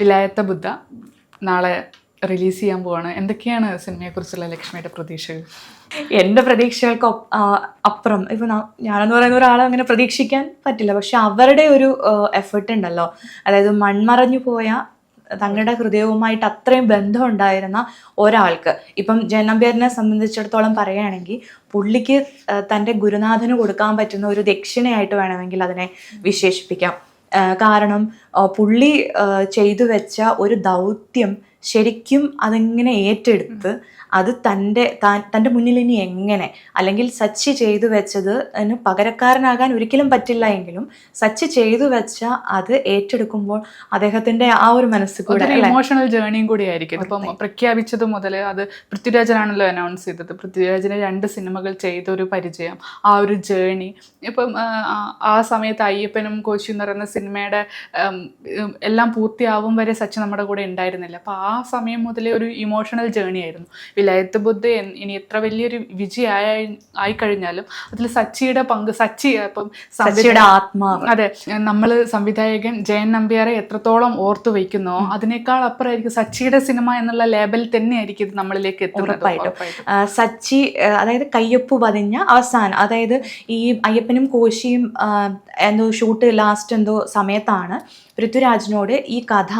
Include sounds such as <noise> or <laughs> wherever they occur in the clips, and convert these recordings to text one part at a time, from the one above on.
വിലായത്ത ബുദ്ധ നാളെ റിലീസ് ചെയ്യാൻ പോവാണ്. എന്തൊക്കെയാണ് സിനിമയെക്കുറിച്ചുള്ള ലക്ഷ്മിയുടെ പ്രതീക്ഷകൾ? എന്റെ പ്രതീക്ഷകൾക്ക് അപ്പുറം. ഇപ്പൊ ഞാനെന്ന് പറയുന്ന ഒരാളെ അങ്ങനെ പ്രതീക്ഷിക്കാൻ പറ്റില്ല. പക്ഷെ അവരുടെ ഒരു എഫേർട്ട് ഉണ്ടല്ലോ. അതായത് മൺമറഞ്ഞു പോയ തങ്ങളുടെ ഹൃദയവുമായിട്ട് അത്രയും ബന്ധം ഉണ്ടായിരുന്ന ഒരാൾക്ക്. ഇപ്പം ജനബിയറിനെ സംബന്ധിച്ചിടത്തോളം പറയുകയാണെങ്കിൽ പുള്ളിക്ക് തന്റെ ഗുരുനാഥന് കൊടുക്കാൻ പറ്റുന്ന ഒരു ദക്ഷിണയായിട്ട് വേണമെങ്കിൽ അതിനെ വിശേഷിപ്പിക്കാം. കാരണം പുള്ളി ചെയ്തു വെച്ച ഒരു ദൗത്യം ശരിക്കും അതിങ്ങനെ ഏറ്റെടുത്ത് അത് തന്റെ താൻ തന്റെ മുന്നിൽ ഇനി എങ്ങനെ? അല്ലെങ്കിൽ സച്ചി ചെയ്തു വെച്ചത് അതിന് പകരക്കാരനാകാൻ ഒരിക്കലും പറ്റില്ല എങ്കിലും സച്ചി ചെയ്തു വെച്ച അത് ഏറ്റെടുക്കുമ്പോൾ അദ്ദേഹത്തിന്റെ ആ ഒരു മനസ്സ് കൂടെ ഇമോഷണൽ ജേണിയും കൂടി ആയിരിക്കും. ഇപ്പം പ്രഖ്യാപിച്ചത് മുതൽ അത് പൃഥ്വിരാജനാണല്ലോ അനൗൺസ് ചെയ്തത്. പൃഥ്വിരാജിന് രണ്ട് സിനിമകൾ ചെയ്ത ഒരു പരിചയം ആ ഒരു ജേണി ഇപ്പം ആ, സമയത്ത് അയ്യപ്പനും കോശി എന്ന് പറയുന്ന സിനിമയുടെ എല്ലാം പൂർത്തിയാവും വരെ സച്ചി നമ്മുടെ കൂടെ ഉണ്ടായിരുന്നില്ല. അപ്പോൾ ആ സമയം മുതലേ ഒരു ഇമോഷണൽ ജേണി ആയിരുന്നു. വിലായത്ത് ബുദ്ധ ഇനി എത്ര വലിയൊരു ആയി കഴിഞ്ഞാലും അതിൽ സച്ചിയുടെ പങ്ക് സച്ചി ഇപ്പം സച്ചിയുടെ ആത്മാ അതെ നമ്മൾ സംവിധായകൻ ജയൻ നമ്പ്യാരെ എത്രത്തോളം ഓർത്തു വയ്ക്കുന്നോ അതിനേക്കാൾ അപ്പുറമായിരിക്കും സച്ചിയുടെ സിനിമ എന്നുള്ള ലേബൽ തന്നെയായിരിക്കും ഇത് നമ്മളിലേക്ക് എത്തുന്നത്. സച്ചി അതായത് കയ്യൊപ്പ് പതിഞ്ഞ അവസാനം അതായത് ഈ അയ്യപ്പനും കോശിയും എന്തോ ഷൂട്ട് ലാസ്റ്റ് എന്തോ സമയത്താണ് പൃഥ്വിരാജിനോട് ഈ കഥ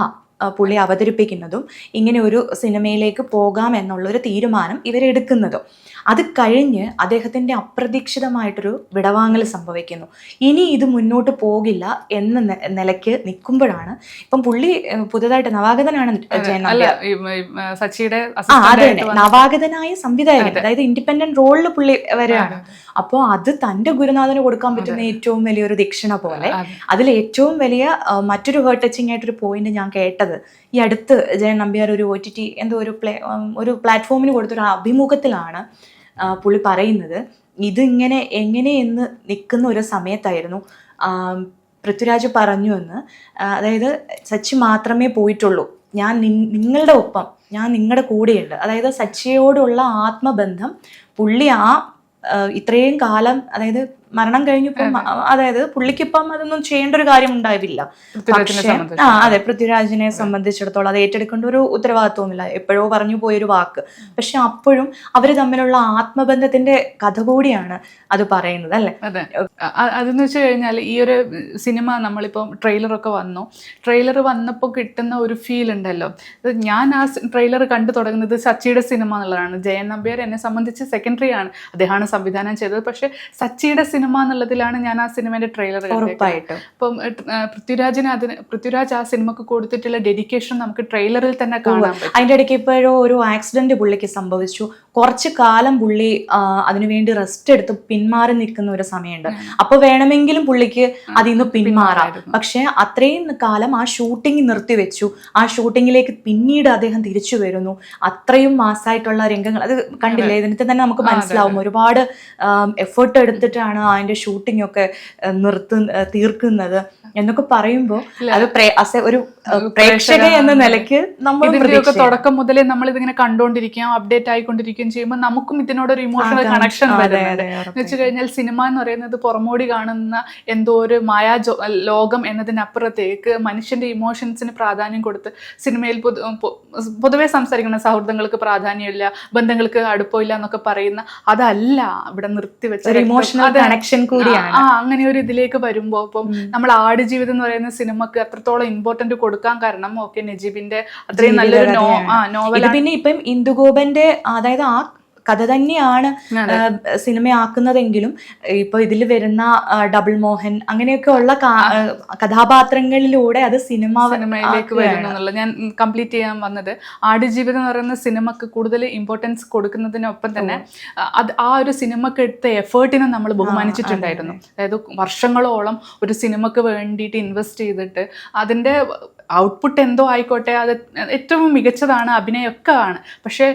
പുള്ളി അവതരിപ്പിക്കുന്നതും ഇങ്ങനെ ഒരു സിനിമയിലേക്ക് പോകാം എന്നുള്ളൊരു തീരുമാനം ഇവരെടുക്കുന്നതും. അത് കഴിഞ്ഞ് അദ്ദേഹത്തിന്റെ അപ്രതീക്ഷിതമായിട്ടൊരു വിടവാങ്ങൽ സംഭവിക്കുന്നു. ഇനി ഇത് മുന്നോട്ട് പോകില്ല എന്ന നിലയ്ക്ക് നിൽക്കുമ്പോഴാണ് ഇപ്പം പുള്ളി പുതുതായിട്ട് നവാഗതനാണ് സച്ചിയുടെ നവാഗതനായ സംവിധായകൻ അതായത് ഇൻഡിപെൻഡന്റ് റോളിൽ പുള്ളി വരെയാണ്. അപ്പോൾ അത്. തന്റെ ഗുരുനാഥന് കൊടുക്കാൻ പറ്റുന്ന ഏറ്റവും വലിയൊരു ദക്ഷിണ പോലെ അതെ. അതിൽ ഏറ്റവും വലിയ മറ്റൊരു ഹേർട്ട് ടച്ചിങ് ആയിട്ടൊരു പോയിന്റ് ഞാൻ കേട്ടത്. ഈ അടുത്ത് ജയൻ നമ്പ്യാർ ഒരു ഒ ടി ടി എന്തോ ഒരു പ്ലേ ഒരു പ്ലാറ്റ്ഫോമിന് കൊടുത്തൊരു അഭിമുഖത്തിലാണ് പുള്ളി പറയുന്നത് ഇതിങ്ങനെ എങ്ങനെയെന്ന് നിൽക്കുന്ന ഒരു സമയത്തായിരുന്നു പൃഥ്വിരാജ് പറഞ്ഞു എന്ന്. അതായത് സച്ചി മാത്രമേ പോയിട്ടുള്ളൂ. ഞാൻ നിങ്ങളുടെ ഒപ്പം ഞാൻ നിങ്ങളുടെ കൂടെയുണ്ട്. അതായത് സച്ചിയോടുള്ള ആത്മബന്ധം പുള്ളി ആ, ഇത്രയും കാലം അതായത് മരണം കഴിഞ്ഞപ്പം അതായത് പുള്ളിക്കിപ്പം അതൊന്നും ചെയ്യേണ്ട ഒരു കാര്യം ഉണ്ടാവില്ല പക്ഷേ ആ അതെ പൃഥ്വിരാജിനെ സംബന്ധിച്ചിടത്തോളം അത് ഏറ്റെടുക്കേണ്ട ഒരു ഉത്തരവാദിത്വമില്ല എപ്പോഴോ പറഞ്ഞു പോയൊരു വാക്ക്. പക്ഷെ അപ്പോഴും അവർ തമ്മിലുള്ള ആത്മബന്ധത്തിന്റെ കഥ കൂടിയാണ് അത് പറയുന്നത് അല്ലെ? അതെന്ന് വെച്ച് കഴിഞ്ഞാൽ ഈ ഒരു സിനിമ നമ്മളിപ്പോൾ ട്രെയിലറൊക്കെ വന്നു. ട്രെയിലർ വന്നപ്പോൾ കിട്ടുന്ന ഒരു ഫീൽ ഉണ്ടല്ലോ. ഞാൻ ആ ട്രെയിലർ കണ്ടു തുടങ്ങുന്നത് സച്ചിയുടെ സിനിമ എന്നുള്ളതാണ്. ജയൻ നമ്പ്യാർ എന്നെ സംബന്ധിച്ച് സെക്കൻഡറി ആണ് അദ്ദേഹമാണ് സംവിധാനം ചെയ്തത്. പക്ഷെ സച്ചിയുടെ സിനിമ എന്നുള്ളതിലാണ് ഞാൻ ആ സിനിമയുടെ ട്രെയിലർ ഉറപ്പായിട്ടും. അപ്പം പൃഥ്വിരാജിന് അതിന് പൃഥ്വിരാജ് ആ സിനിമക്ക് കൊടുത്തിട്ടുള്ള ഡെഡിക്കേഷൻ നമുക്ക് ട്രെയിലറിൽ തന്നെ കാണാം അതിന്റെ ഇടയ്ക്ക് ഇപ്പോഴോ ഒരു ആക്സിഡന്റ് പുള്ളിക്ക് സംഭവിച്ചു. കുറച്ച് കാലം പുള്ളി അതിനുവേണ്ടി റെസ്റ്റ് എടുത്ത് പിന്മാറി നിൽക്കുന്ന ഒരു സമയമുണ്ട്. അപ്പൊ വേണമെങ്കിലും പുള്ളിക്ക് അതിൽ നിന്ന് പിന്മാറാം. പക്ഷെ അത്രയും കാലം ആ ഷൂട്ടിംഗ് നിർത്തിവെച്ചു ആ ഷൂട്ടിങ്ങിലേക്ക് പിന്നീട് അദ്ദേഹം തിരിച്ചു വരുന്നു. അത്രയും മാസമായിട്ടുള്ള രംഗങ്ങൾ അത് കണ്ടില്ലേ? ഇതിനകത്ത് തന്നെ നമുക്ക് മനസ്സിലാവും. ഒരുപാട് എഫേർട്ട് എടുത്തിട്ടാണ് അതിന്റെ ഷൂട്ടിംഗ് ഒക്കെ നിർത്തു നിർത്ത് തീർക്കുന്നത്. എന്നൊക്കെ പറയുമ്പോൾ അത് ഒരു പ്രേക്ഷക എന്ന നിലയ്ക്ക് നമ്മൾ ഇതിന്റെയൊക്കെ തുടക്കം മുതലേ നമ്മൾ ഇതിങ്ങനെ കണ്ടുകൊണ്ടിരിക്കുകയും അപ്ഡേറ്റ് ആയിക്കൊണ്ടിരിക്കുകയും ചെയ്യുമ്പോൾ നമുക്കും ഇതിനോട് ഒരു ഇമോഷണൽ കണക്ഷൻ വരുന്നുണ്ട്. എന്ന് വെച്ച് കഴിഞ്ഞാൽ സിനിമ എന്ന് പറയുന്നത് പുറമോടി കാണുന്ന എന്തോ ഒരു മായാ ലോകം എന്നതിനപ്പുറത്തേക്ക് മനുഷ്യന്റെ ഇമോഷൻസിന് പ്രാധാന്യം കൊടുത്ത് സിനിമയിൽ പൊതുവെ സംസാരിക്കുന്ന സൗഹൃദങ്ങൾക്ക് പ്രാധാന്യമില്ല ബന്ധങ്ങൾക്ക് അടുപ്പമില്ല എന്നൊക്കെ പറയുന്ന അതല്ല ഇവിടെ നിർത്തിവെച്ച ഇമോഷണൽ കണക്ഷൻ കൂടിയാണ്. ആ അങ്ങനെ ഒരു ഇതിലേക്ക് വരുമ്പോ ഇപ്പം നമ്മൾ ആടുജീവിതം എന്ന് പറയുന്ന സിനിമക്ക് അത്രത്തോളം ഇമ്പോർട്ടന്റ് കൊടുക്കാൻ കാരണം ഓക്കെ നജീബിന്റെ അത്രയും നല്ലൊരു നോ നോവൽ പിന്നെ ഇപ്പം ഇന്ദുഗോപന്റെ അതായത് ആ കഥ തന്നെയാണ് സിനിമയാക്കുന്നതെങ്കിലും ഇപ്പൊ ഇതിൽ വരുന്ന ഡബിൾ മോഹൻ അങ്ങനെയൊക്കെ ഉള്ള കഥാപാത്രങ്ങളിലൂടെ അത് സിനിമ സിനിമയിലേക്ക് വരുന്നു ഞാൻ കംപ്ലീറ്റ് ചെയ്യാൻ വന്നത് ആടുജീവിതം എന്ന് പറയുന്ന സിനിമക്ക് കൂടുതൽ ഇമ്പോർട്ടൻസ് കൊടുക്കുന്നതിനൊപ്പം തന്നെ അത് ആ ഒരു സിനിമക്ക് എടുത്ത എഫേർട്ടിനെ നമ്മൾ ബഹുമാനിച്ചിട്ടുണ്ടായിരുന്നു. അതായത് വർഷങ്ങളോളം ഒരു സിനിമക്ക് വേണ്ടിയിട്ട് ഇൻവെസ്റ്റ് ചെയ്തിട്ട് അതിന്റെ ഔട്ട്പുട്ട് എന്തോ ആയിക്കോട്ടെ അത് ഏറ്റവും മികച്ചതാണ് അഭിനയമൊക്കെ ആണ് പക്ഷേ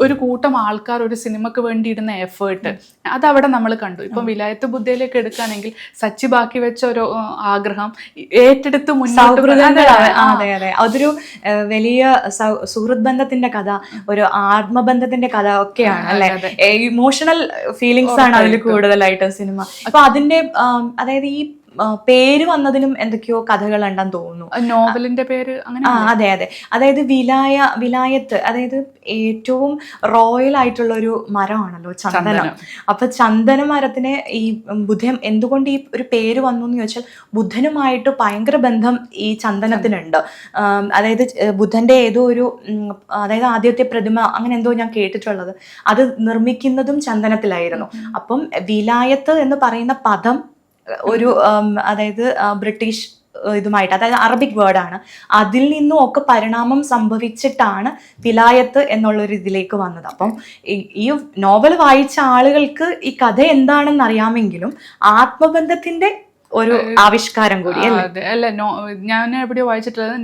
ഒരു- കൂട്ടം ആൾക്കാർ ഒരു സിനിമക്ക് വേണ്ടി ഇടുന്ന എഫേർട്ട് അതവിടെ നമ്മൾ കണ്ടു. ഇപ്പം വിലായത്ത് ബുദ്ധയിലേക്ക് എടുക്കുകയാണെങ്കിൽ സച്ചി ബാക്കി വെച്ച ഒരു ആഗ്രഹം ഏറ്റെടുത്ത് മുന്നോട്ട് അതൊരു വലിയ സുഹൃത്ത് ബന്ധത്തിന്റെ കഥ ഒരു ആത്മബന്ധത്തിന്റെ കഥ ഒക്കെയാണ് അല്ലെ? ഇമോഷണൽ ഫീലിങ്സ് ആണ് അതിൽ കൂടുതലായിട്ടും സിനിമ. അപ്പൊ അതിന്റെ അതായത് ഈ പേര് വന്നതിനും എന്തൊക്കെയോ കഥകൾ ഉണ്ടെന്ന് തോന്നുന്നു. നോവലിന്റെ പേര് അങ്ങനെ ആ അതെ അതെ. അതായത് വിലായ വിലായത്ത് അതായത് ഏറ്റവും റോയൽ ആയിട്ടുള്ള ഒരു മരമാണല്ലോ ചന്ദനം. അപ്പൊ ചന്ദന മരത്തിന് ഈ ബുദ്ധൻ എന്തുകൊണ്ട് ഈ ഒരു പേര് വന്നു എന്ന് ചോദിച്ചാൽ ബുദ്ധനുമായിട്ട് ഭയങ്കര ബന്ധം ഈ ചന്ദനത്തിനുണ്ട്. അതായത് ബുദ്ധന്റെ ഏതോ ഒരു അതായത് ആദ്യത്തെ പ്രതിമ അങ്ങനെ എന്തോ ഞാൻ കേട്ടിട്ടുള്ളത്. അത് നിർമ്മിക്കുന്നതും ചന്ദനത്തിലായിരുന്നു. അപ്പം വിലായത്ത് എന്ന് പറയുന്ന പദം ഒരു അതായത് ബ്രിട്ടീഷ് ഇതുമായിട്ട് അതായത് അറബിക് വേർഡാണ് അതിൽ നിന്നും ഒക്കെ പരിണാമം സംഭവിച്ചിട്ടാണ് വിലായത്ത് എന്നുള്ളൊരു ഇതിലേക്ക് വന്നത്. അപ്പം ഈ- നോവൽ വായിച്ച ആളുകൾക്ക് ഈ കഥ എന്താണെന്ന് അറിയാമെങ്കിലും ആത്മബന്ധത്തിന്റെ ഒരു ആവിഷ്കാരം കൂടി അതെ. അല്ല നോ ഞാൻ എവിടെയോ വായിച്ചിട്ടുള്ളത്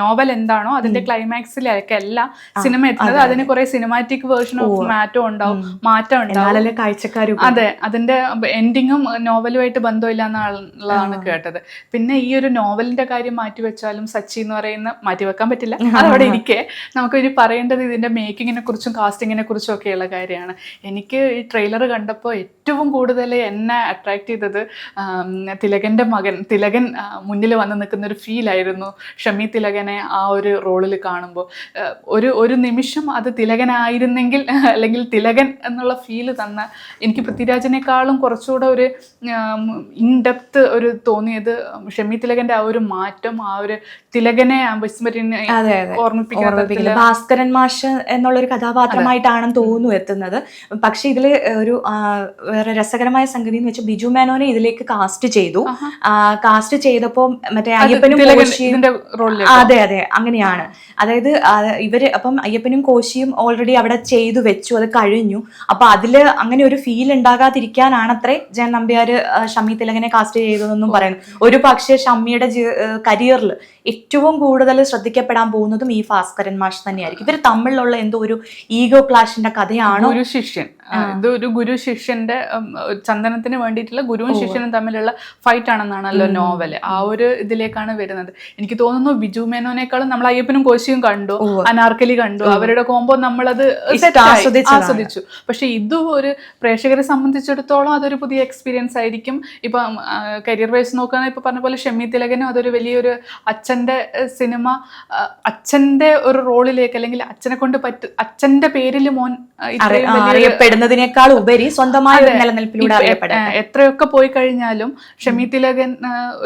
നോവൽ എന്താണോ അതിന്റെ ക്ലൈമാക്സിലൊക്കെ അല്ല സിനിമ എത്തുന്നത് അതിന് കുറെ സിനിമാറ്റിക് വേർഷൻ ഓഫ് മാറ്റം ഉണ്ടാവും മാറ്റം ഉണ്ടാവും. കാഴ്ചക്കാരും അതെ അതിന്റെ എൻഡിങ്ങും നോവലുമായിട്ട് ബന്ധമില്ല എന്നുള്ളതാണ് കേട്ടത്. പിന്നെ ഈ ഒരു നോവലിന്റെ കാര്യം മാറ്റിവെച്ചാലും സച്ചി എന്ന് പറയുന്ന മാറ്റി വെക്കാൻ പറ്റില്ല <laughs> അതവിടെ ഇരിക്കെ. നമുക്ക് ഇനി പറയേണ്ടത് ഇതിന്റെ മേക്കിങ്ങിനെ കുറിച്ചും കാസ്റ്റിങ്ങിനെ കുറിച്ചും ഒക്കെയുള്ള കാര്യമാണ്. എനിക്ക് ഈ ട്രെയിലർ കണ്ടപ്പോൾ ഏറ്റവും കൂടുതൽ എന്നെ അട്രാക്ട് ചെയ്തത് ആം, തിലകന്റെ മകൻ തിലകൻ മുന്നിൽ വന്ന് നിൽക്കുന്ന ഒരു ഫീലായിരുന്നു ഷമി തിലകനെ ആ ഒരു റോളിൽ കാണുമ്പോൾ ഒരു ഒരു നിമിഷം അത് തിലകനായിരുന്നെങ്കിൽ അല്ലെങ്കിൽ തിലകൻ എന്നുള്ള ഫീൽ തന്ന എനിക്ക് പൃഥ്വിരാജിനേക്കാളും കുറച്ചുകൂടെ ഒരു ഇൻഡെപ്ത് ഒരു തോന്നിയത് ഷമി തിലകന്റെ ആ ഒരു മാറ്റം ആ ഒരു തിലകനെ വിസ്മരിനെ. ഓർമ്മിപ്പിക്കുന്ന ഓർമ്മിപ്പിക്കുന്നത്. ഭാസ്കരൻ മാഷ് എന്നുള്ളൊരു കഥാപാത്രമായിട്ടാണെന്ന് തോന്നുന്നു എത്തുന്നത്. പക്ഷേ ഇതിൽ ഒരു വേറെ രസകരമായ സംഗതി എന്ന് വെച്ചാൽ ബിജു മേനോനെ ഇതിലേക്ക് കാസ്റ്റ് ചെയ്തു. കാസ്റ്റ് ചെയ്തപ്പോ മറ്റേ അയ്യപ്പനും കോശിയും അതെ അതെ അങ്ങനെയാണ്. അതായത് ഇവർ അപ്പം അയ്യപ്പനും കോശിയും ഓൾറെഡി അവിടെ ചെയ്തു വെച്ചു അത് കഴിഞ്ഞു. അപ്പൊ അതിൽ അങ്ങനെ ഒരു ഫീൽ ഉണ്ടാകാതിരിക്കാനാണത്രേ ജയൻ നമ്പ്യാര് ആ, ഷമ്മി തിലകനെ കാസ്റ്റ് ചെയ്തതെന്നും പറയുന്നു ഒരു പക്ഷേ ഷമ്മിയുടെ കരിയറിൽ ഏറ്റവും കൂടുതൽ ശ്രദ്ധിക്കപ്പെടാൻ പോകുന്നതും ഈ ഭാസ്കരൻ മാഷ് തന്നെയായിരിക്കും. ഇവർ തമ്മിലുള്ള എന്തോ ഒരു ഈഗോ ക്ലാഷിന്റെ കഥയാണോ? ഒരു ശിഷ്യൻ. ഇത് ഒരു ഗുരു ശിഷ്യന്റെ ചന്ദനത്തിന് വേണ്ടിയിട്ടുള്ള ഗുരുവും ശിഷ്യനും തമ്മിലുള്ള ഫൈറ്റ് ആണെന്നാണല്ലോ നോവൽ. ആ ഒരു ഇതിലേക്കാണ് വരുന്നത്. എനിക്ക് തോന്നുന്നു ബിജു മേനോനേക്കാളും നമ്മൾ അയ്യപ്പനും കോശിയും കണ്ടു അനാർക്കലി കണ്ടു. അവരുടെ കോമ്പോ നമ്മളത്. ആസ്വദിച്ചു. പക്ഷെ ഇതും ഒരു പ്രേക്ഷകരെ സംബന്ധിച്ചിടത്തോളം അതൊരു പുതിയ എക്സ്പീരിയൻസ് ആയിരിക്കും. ഇപ്പം കരിയർ വൈസ് നോക്കുകയാണെങ്കിൽ ഇപ്പൊ പറഞ്ഞ പോലെ ഷെമി തിലകനും അതൊരു വലിയൊരു അച്ഛന്റെ സിനിമ അച്ഛന്റെ ഒരു റോളിലേക്ക് അല്ലെങ്കിൽ അച്ഛനെ കൊണ്ട് പറ്റ അച്ഛന്റെ പേരിൽ മോൻ ഇത്രയും ആ, അറിയപ്പെടുന്നതിനേക്കാൾ ഉപരി സ്വന്തമായ ഒരു നിലനിൽപ്പിലൂടെ അറിയപ്പെടാം എത്രയൊക്കെ പോയി കഴിഞ്ഞാലും ഷമി തിലകൻ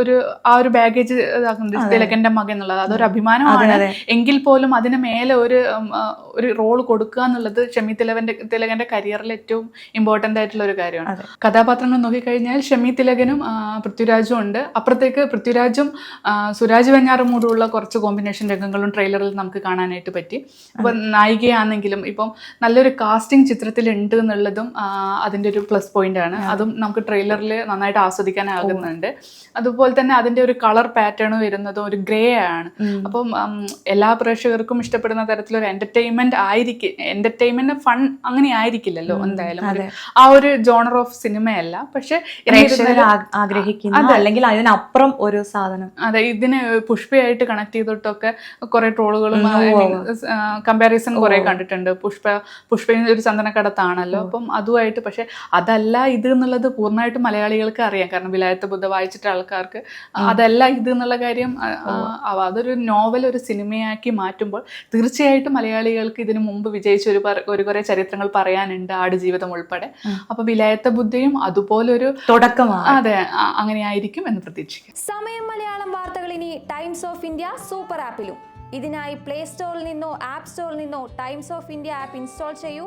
ഒരു ആ ഒരു ബാഗേജ് തിലകന്റെ മകൻ എന്നുള്ളത്. അതൊരു അഭിമാനമാണ്. എങ്കിൽ പോലും അതിന് മേലെ ഒരു ഒരു റോൾ കൊടുക്കുക എന്നുള്ളത് ഷമി തിലകന്റെ തിലകന്റെ കരിയറിൽ ഏറ്റവും ഇമ്പോർട്ടന്റ് ആയിട്ടുള്ള ഒരു കാര്യമാണ്. കഥാപാത്രങ്ങൾ നോക്കിക്കഴിഞ്ഞാൽ ഷമി തിലകനും പൃഥ്വിരാജും ഉണ്ട്. അപ്പുറത്തേക്ക് പൃഥ്വിരാജും സുരാജ് വെഞ്ഞാറുമൂടുള്ള കുറച്ച് കോമ്പിനേഷൻ രംഗങ്ങളും ട്രെയിലറിൽ നമുക്ക് കാണാനായിട്ട് പറ്റി. അപ്പൊ നായികയാണെങ്കിലും ഇപ്പം നല്ലൊരു കാസ്റ്റിംഗ് ചിത്രത്തിൽ ഉണ്ട് എന്നുള്ളതും അതിന്റെ അതിന്റെ ഒരു പ്ലസ് പോയിന്റ് ആണ്. അതും നമുക്ക് ട്രെയിലറിൽ നന്നായിട്ട് ആസ്വദിക്കാനാകുന്നുണ്ട്. അതുപോലെ തന്നെ അതിന്റെ ഒരു കളർ പാറ്റേൺ വരുന്നതും ഒരു ഗ്രേ ആണ്. അപ്പം എല്ലാ പ്രേക്ഷകർക്കും ഇഷ്ടപ്പെടുന്ന തരത്തിലൊരു എന്റർടൈൻമെന്റ് ആയിരിക്കും. എന്റർടൈൻമെന്റ് ഫൺ അങ്ങനെ ആയിരിക്കില്ലല്ലോ എന്തായാലും ആ ഒരു ജോണർ ഓഫ് സിനിമയല്ല പക്ഷേ ആഗ്രഹിക്കുന്ന അല്ലെങ്കിൽ അതിനപ്പുറം ഒരു സാധനം. അതെ ഇതിന് പുഷ്പയായിട്ട് കണക്ട് ചെയ്തിട്ടൊക്കെ കുറെ ട്രോളുകളും കമ്പാരിസൺ കുറെ കണ്ടിട്ടുണ്ട്. പുഷ്പ പുഷ്പ ഒരു ചന്ദനക്കടത്താണല്ലോ അപ്പം അതുമായിട്ട് പക്ഷെ അതല്ല ഇത് എന്നുള്ളത് പൂർണമായിട്ട് മലയാളികൾക്ക് അറിയാം. കാരണം വിലായത്തെ ബുദ്ധ വായിച്ചിട്ട ആൾക്കാർക്ക് അതല്ല ഇത് എന്നുള്ള കാര്യം അതൊരു നോവൽ ഒരു സിനിമയാക്കി മാറ്റുമ്പോൾ തീർച്ചയായിട്ടും മലയാളികൾക്ക് ഇതിനു മുമ്പ് വിജയിച്ച ഒരു ഒരു കുറെ ചരിത്രങ്ങൾ പറയാനുണ്ട് ആടുജീവിതം ഉൾപ്പെടെ. അപ്പൊ വിലായത്തെ ബുദ്ധയും അതുപോലൊരു തുടക്കമാണ്. അതെ അങ്ങനെ ആയിരിക്കും എന്ന് പ്രതീക്ഷിക്കാം സമയം മലയാളം വാർത്തകൾ ഇനി ടൈംസ് ഓഫ് ഇന്ത്യ സൂപ്പർ ആപ്പിലും. ഇതിനായി പ്ലേ സ്റ്റോറിൽ നിന്നോ ആപ്പ് സ്റ്റോറിൽ നിന്നോ Times of India app install ചെയ്യൂ.